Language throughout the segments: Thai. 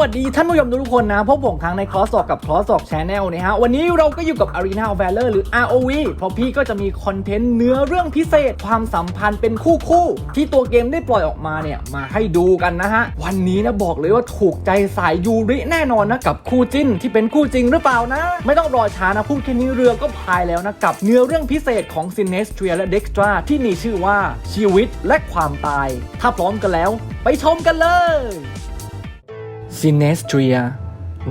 วัสดีท่านผู้ชมทุกคนนะพบผมครั้งในคลอสสอกกับคลอสสอกชาแนลนะฮะวันนี้เราก็อยู่กับ Arena of Valor หรือ ROV เพราะพี่ก็จะมีคอนเทนต์เนื้อเรื่องพิเศษความสัมพันธ์เป็นคู่คู่ที่ตัวเกมได้ปล่อยออกมาเนี่ยมาให้ดูกันนะฮะวันนี้นะบอกเลยว่าถูกใจสายยูริแน่นอนนะกับคู่จิ้นที่เป็นคู่จริงหรือเปล่านะ ไม่ต้องรอช้านะพูดแค่นี้เรือก็พายแล้วนะกับเนื้อเรื่องพิเศษของ s i n e s t r i a และ Dextra ที่มีชื่อว่าชีวิตและความตาย ถ้าพร้อมกันแล้ว ไปชมกันเลย ซินเนสเทีย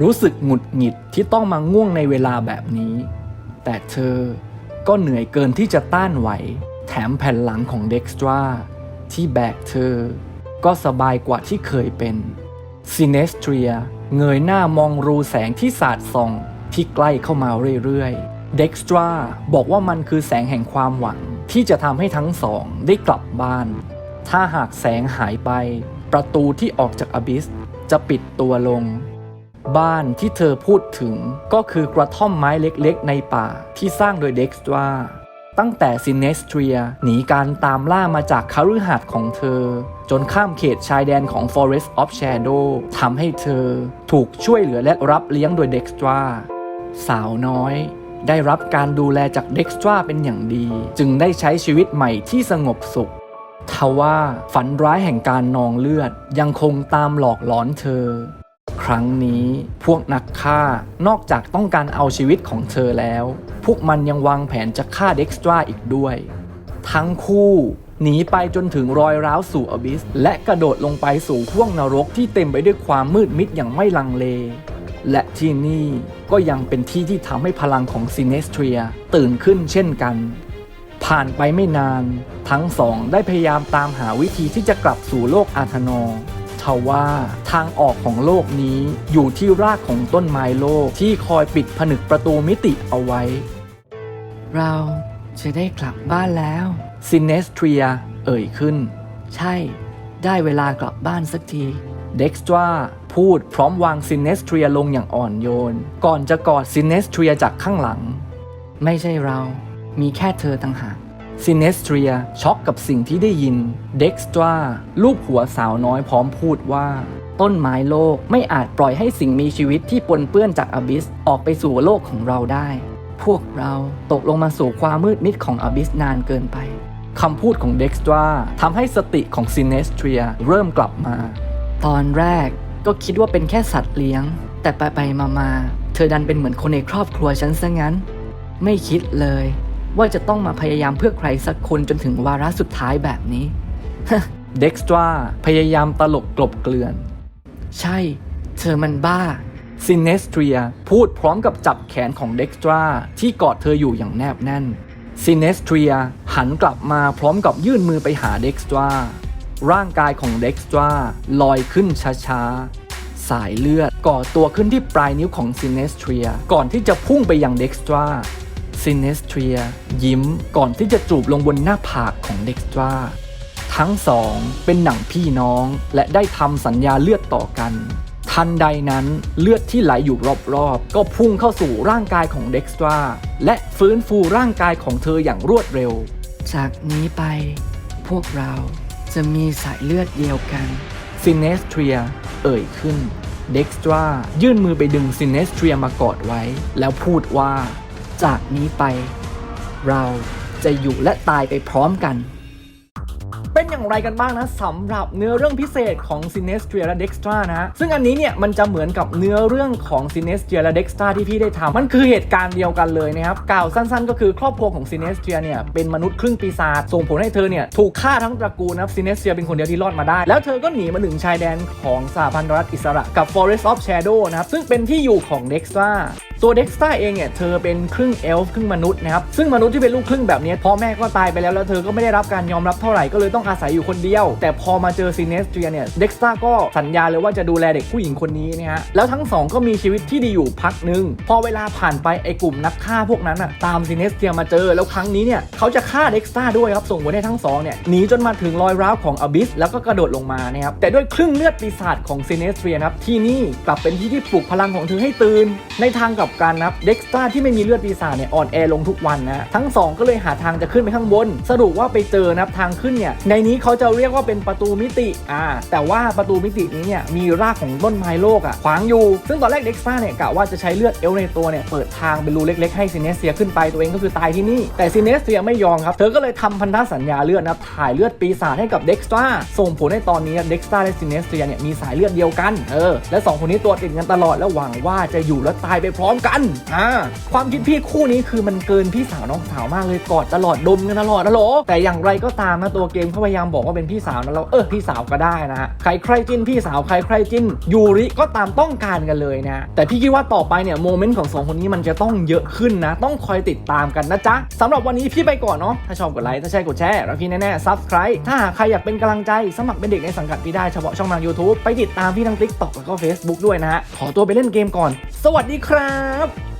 รู้สึกหงุดหงิดที่ต้องมาง่วงในเวลาแบบนี้ แต่เธอก็เหนื่อยเกินที่จะต้านไหว แถมแผ่นหลังของเด็กสตราที่แบกเธอ ก็สบายกว่าที่เคยเป็นซินเนสเทียเงยหน้ามองรูแสงที่สาดส่องที่ใกล้เข้ามาเรื่อยๆ เด็กสตราบอกว่ามันคือแสงแห่งความหวังที่จะทำให้ทั้งสองได้กลับบ้าน ถ้าหากแสงหายไป ประตูที่ออกจากอบิส จะปิดตัวลง บ้านที่เธอพูดถึงก็คือกระท่อมไม้เล็กๆ ในป่าที่สร้างโดยเด็กสตราตั้งแต่ซินเนสเทียหนีการตามล่ามาจากคฤหาสน์ของเธอ จนข้ามเขตชายแดนของ Forest of Shadow ทำให้เธอถูกช่วยเหลือและรับเลี้ยงโดยเด็กสตราสาวน้อยได้รับการดูแลจากเด็กสตราเป็นอย่างดี จึงได้ใช้ชีวิตใหม่ที่สงบสุข ทว่าฝันร้ายแห่งการนองเลือดยังคงตามหลอกหลอนเธอ ครั้งนี้พวกนักฆ่านอกจากต้องการเอาชีวิตของเธอแล้ว พวกมันยังวางแผนจะฆ่าเด็กสตราอีกด้วย ทั้งคู่หนีไปจนถึงรอยร้าวสู่อบิส และกระโดดลงไปสู่ห้วงนรกที่เต็มไปด้วยความมืดมิดอย่างไม่ลังเล และที่นี่ก็ยังเป็นที่ที่ทำให้พลังของซินเนสเทียตื่นขึ้นเช่นกัน ผ่านไปไม่นาน ทั้งสองได้พยายามตามหาวิธีที่จะกลับสู่โลกอาธนอร์ทว่าทางออกของโลกนี้อยู่ที่รากของต้นไม้โลกที่คอยปิดผนึกประตูมิติเอาไว้ เราจะได้กลับบ้านแล้วซินเนสเทียเอ่ยขึ้น ใช่ ได้เวลากลับบ้านสักที เด็กสตราพูดพร้อมวางซินเนสเทียลงอย่างอ่อนโยน ก่อนจะกอดซินเนสเทียจากข้างหลัง ไม่ใช่เรา มีแค่เธอต่างหากซินเนสเทียช็อกกับสิ่งที่ได้ยิน เด็กสตราลูกหัวสาวน้อยพร้อมพูดว่า ต้นไม้โลกไม่อาจปล่อยให้สิ่งมีชีวิตที่ปนเปื้อนจากอบิสออกไปสู่โลกของเราได้ พวกเราตกลงมาสู่ความมืดมิดของอบิสนานเกินไปคำพูดของเด็กสตราทำให้สติของซินเนสเทียเริ่มกลับมา ตอนแรกก็คิดว่าเป็นแค่สัตว์เลี้ยง แต่ไปไปมามาเธอดันเป็นเหมือนคนในครอบครัวฉันซะงั้น ไม่คิดเลย ว่าจะต้องมาพยายามเพื่อใครสักคนจนถึงวาระสุดท้ายแบบนี้เด็กสตราพยายามตลกกลบเกลื่อน ใช่ เธอมันบ้าซินเนสเทียพูดพร้อมกับจับแขนของเด็กสตราที่กอดเธออยู่อย่างแนบแน่นซินเนสเทียหันกลับมาพร้อมกับยื่นมือไปหาเด็กสตราร่างกายของเด็กสตราลอยขึ้นช้าๆ สายเลือดก่อตัวขึ้นที่ปลายนิ้วของซินเนสเทียก่อนที่จะพุ่งไปยังเด็กสตรา ซินเนสเทียยิ้มก่อนที่จะจูบลงบนหน้าผากของเด็กสตราทั้งสองเป็นหนังพี่น้องและได้ทำสัญญาเลือดต่อกัน ทันใดนั้นเลือดที่ไหลอยู่รอบๆ ก็พุ่งเข้าสู่ร่างกายของเด็กสตราและฟื้นฟูร่างกายของเธออย่างรวดเร็ว จากนี้ไป พวกเราจะมีสายเลือดเดียวกันซินเนสเทียเอ่ยขึ้นเด็กสตรายื่นมือไปดึงซินเนสเทียมากอดไว้ แล้วพูดว่า จากนี้ไป เราจะอยู่และตายไปพร้อมกัน เป็นอย่างไรกันบ้างนะสำหรับเนื้อเรื่องพิเศษของ s i n e s t r i a และ Dextra นะ ซึ่งอันนี้เนี่ยมันจะเหมือนกับเนื้อเรื่องของ s i n e s t r i a และ Dextra ที่พี่ได้ทำมันคือเหตุการณ์เดียวกันเลยนะครับกล่าวสั้นๆ ก็คือครอบครัวของ s i n e s t r i a เนี่ยเป็นมนุษย์ครึ่งปีศาจส่งผลให้เธอเนี่ยถูกฆ่าทั้งตระกูลนะ s i n e s t r i a เป็นคนเดียวที่รอดมาได้ แล้วเธอก็หนีมาถึงชายแดนของสหพันธรัฐอิสระกับ Forest of Shadow นะครับซึ่งเป็นที่อยู่ของ Dextra ตัวเด็กสตาเองเนี่ยเธอเป็นครึ่งเอลฟ์ครึ่งมนุษย์นะครับซึ่งมนุษย์ที่เป็นลูกครึ่งแบบนี้พ่อแม่ก็ตายไปแล้วแล้วเธอก็ไม่ได้รับการยอมรับเท่าไหร่ก็เลยต้องอาศัยอยู่คนเดียว แต่พอมาเจอซีเนสเตรียเนี่ยเด็กสตาก็สัญญาเลยว่าจะดูแลเด็กผู้หญิงคนนี้นะฮะแล้วทั้งสองก็มีชีวิตที่ดีอยู่พักหนึ่งพอเวลาผ่านไปไอ้กลุ่มนักฆ่าพวกนั้นอะตามซีเนสเตรียมาเจอแล้วครั้งนี้เนี่ยเขาจะฆ่าเด็กสตาด้วยครับส่งผลให้ทั้งสองเนี่ยหนีจนมาถึงรอยร้าวของอบิสแล้วก็กระโดดลงมานะครับแต่ด้วยครึ่งเลือดปีศาจของซีเนสเตรียครับที่นี่กลับเป็นที่ที่ปลุกพลังของเธอให้ตื่นในทางกลับกันนะครับเด็กสตาที่ไม่มีเลือดปีศาจเนี่ยอ่อนแอลงทุกวันนะทั้งสองก็เลยหาทางจะขึ้นไปข้างบน สรุปว่าไปเจอนะครับทางขึ้นเนี่ยในนี้เขาจะเรียกว่าเป็นประตูมิติอ่าแต่ว่าประตูมิตินี้เนี่ยมีรากของต้นไม้โลกอะขวางอยู่ ซึ่งตอนแรกเด็กสตาเนี่ยกะว่าจะใช้เลือดเอลในตัวเนี่ยเปิดทางเป็นรูเล็กๆให้ซินเนสเซียขึ้นไปตัวเองก็คือตายที่นี่แต่ซินเนสเซียไม่ยอมครับเธอก็เลยทำพันธสัญญาเลือดนะถ่ายเลือดปีศาจให้กับเด็กสตาส่งผลให้ตอนนี้เด็กสตาและซินเนสเซียเนี่ยมีสายเลือดเดียวกันเออและสองคนนี้ตัวติดกันตลอดและหวังว่าจะอยู่และตายไปพร้อมกันอ่าความคิดพี่คู่นี้คือมันเกินพี่สาวน้องสาวมากเลยกอดตลอดดมกันตลอดนะโหลแต่อย่างไรก็ตามนะตัวเกมเขาพยายามบอกว่าเป็นพี่สาวนะเราเออพี่สาวก็ได้นะฮะใครใครจิ้นพี่สาวใครใครจิ้นยูริก็ตามต้องการกันเลยนะแต่พี่คิดว่าต่อไปเนี่ยโมเมนต์ของสองคนนี้มันจะต้องเยอะขึ้นนะ ต้องคอยติดตามกันนะจ๊ะสำหรับวันนี้พี่ไปก่อนเนาะถ้าชอบกดไลค์ถ้าใช่กดแชร์แล้วพี่แน่ๆ subscribe ถ้าหากใครอยากเป็นกำลังใจสมัครเป็นเด็กในสังกัดพี่ได้เฉพาะช่องทาง YouTube ไปติดตามพี่ทาง TikTok แล้วก็ Facebook ด้วยนะฮะขอตัวไปเล่นเกมก่อน สวัสดีครับ